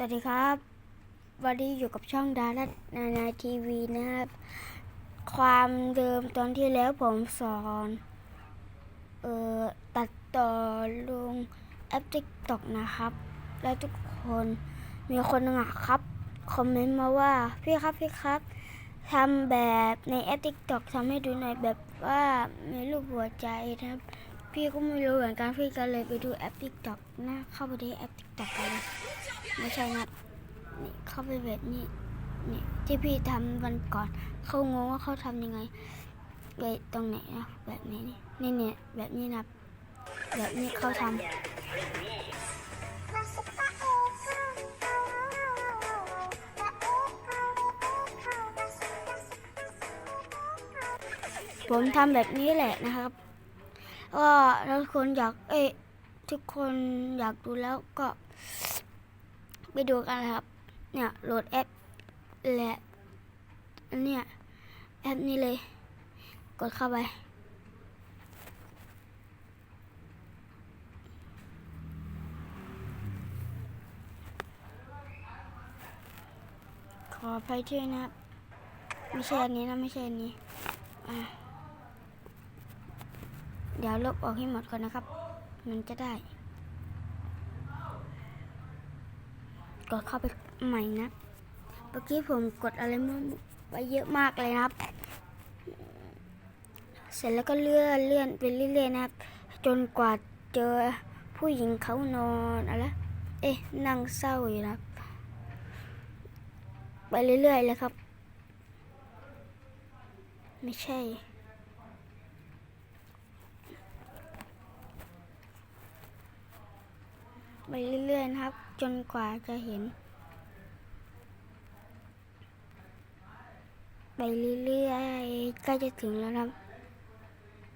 สวัสดีครับ วันนี้อยู่กับช่องดารัตนานาทีวีนะครับ ความเดิมตอนที่แล้วผมสอนเอ่อตัดต่อลงแอป TikTok นะครับ แล้วทุกคนมีคนหนึงอะครับ คอมเมนต์มาว่าพี่ครับพี่ครับทำแบบในแอป TikTok ทำให้ดูหน่อยแบบว่ามีรูปหัวใจนะครับ พี่ก็ไม่รู้เหมือนกันพี่ก็เลยไปดูแอป TikTok นะเข้าไปที่แอป TikTok กันเลยไม่ใช่นะนี่เข้าไปแบบนี้นี่ที่พี่ทำวันก่อนเขางงว่าเขาทำยังไงไปตรงไหนนะแบบนี้นี่นี่เนี่ยแบบนี้นะแบบนี้เขาทำผมทำแบบนี้แหละนะครับ ก็ถ้าทุกคนอยากเอ้ทุกคนอยากดูแล้วก็ ไปดูกันครับ เนี่ยโหลดแอปและอันเนี่ยแอปนี้เลย กดเข้าไปขอไปที่นะครับไม่ใช่อันนี้นะไม่ใช่อันนี้อะ เดี๋ยวลบออกให้หมดก่อนนะครับ มันจะได้กดเข้าไปใหม่นะเมื่อกี้ผมกดอะไรมั่วไปเยอะมากเลยนะครับ เสร็จแล้วก็เลื่อนเลื่อนไปเรื่อยๆนะครับ จนกว่าเจอผู้หญิงเขานอนอะไร เอ๊ะนั่งเศร้าอยู่นะไปเรื่อยๆเลยครับ ไม่ใช่ ไปเรื่อยๆนะครับ จนกว่าจะเห็น ไปเรื่อยๆใกล้จะถึงแล้วนะครับ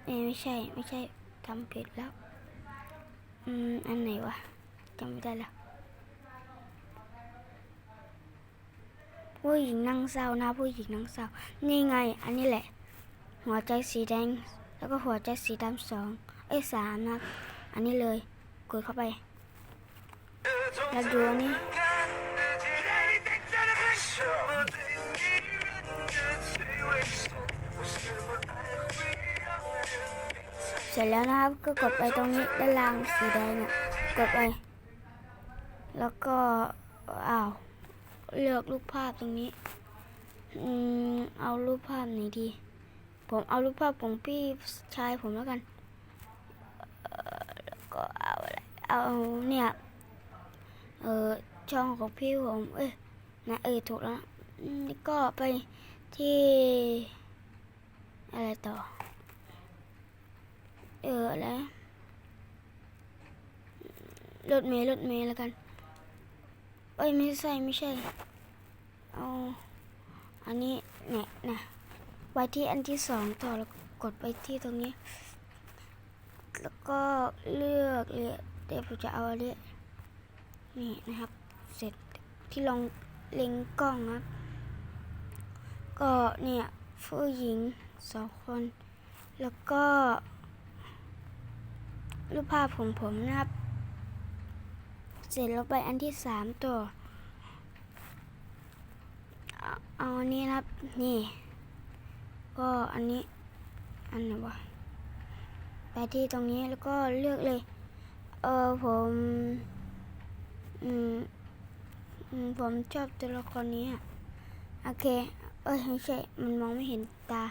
เอ้ไม่ใช่ไม่ใช่ทำผิดแล้ว อืม อันไหนวะจำไม่ได้แล้วผู้หญิงนั่งเศร้านะผู้หญิงนั่งเศร้า นี่ไง อันนี้แหละ หัวใจสีแดง แล้วก็หัวใจสีดำสองเอ้ยสามนะ อันนี้เลยกดเข้าไป แล้วดูอันนี้เสร็จแล้วนะครับก็กดไปตรงนี้ด้านล่างสีแดงเนี่ยกดไป แล้วก็อ้าวเลือกรูปภาพตรงนี้อืมเอารูปภาพไหนดี ผมเอารูปภาพของพี่ชายผมแล้วกันเออแล้วก็เอาอะไรเอาเนี่ย เออช่องของพี่ผมเอ้ยนะเออถูกแล้วนี่ก็ไปที่อะไรต่อ เอออะไรนะรถเมล์รถเมล์แล้วกันเอ้ยไม่ใช่ไม่ใช่เอาอันนี้เนี่ยนะไว้ที่อันที่สองต่อแล้วกดไปที่ตรงนี้ แล้วก็เลือกเลยเดี๋ยวผมจะเอาอันนี้ นี่นะครับ เสร็จที่ลองเล็งกล้องนะครับก็เนี่ยผู้หญิงสองคน แล้วก็รูปภาพของผมนะครับ เสร็จแล้วไปอันที่สามต่อเอาเอาอันนี้นะครับ นี่ ก็อันนี้ อันไหนวะไปที่ตรงนี้แล้วก็เลือกเลย เออผม อืมผมชอบตัวละครนี้อะโอเค เอ้ยไม่ใช่ มันมองไม่เห็นตา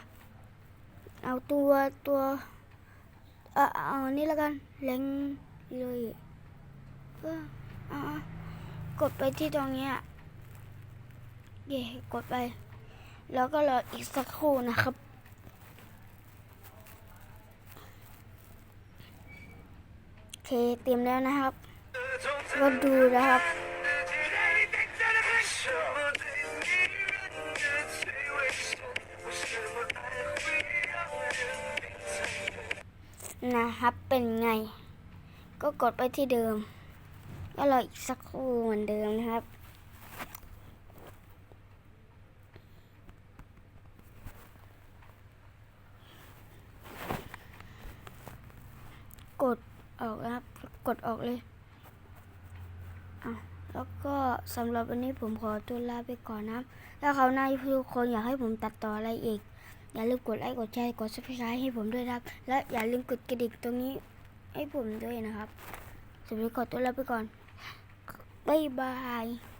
เอาตัวตัว เออเอานนี้แล้วกันเล็งเลยเอออากดไปที่ตรงเนี้ยเย่กดไป แล้วก็รออีกสักครู่นะครับโอเคเตรียมแล้วนะครับ ก็ดูนะครับนะครับเป็นไง ก็กดไปที่เดิม ก็รออีกสักครู่เหมือนเดิมนะครับ กดออกนะครับ กดออกเลย แล้วก็สำหรับวันนี้ผมขอตัวลาไปก่อนนะ ถ้าเขาหน้าทุกคนอยากให้ผมตัดต่ออะไรอีก อย่าลืมกดไลค์กดแชร์กด subscribe ให้ผมด้วยนะครับ และอย่าลืมกดกระดิ่งตรงนี้ให้ผมด้วยนะครับสำหรับขอตัวลาไปก่อนบ๊ายบาย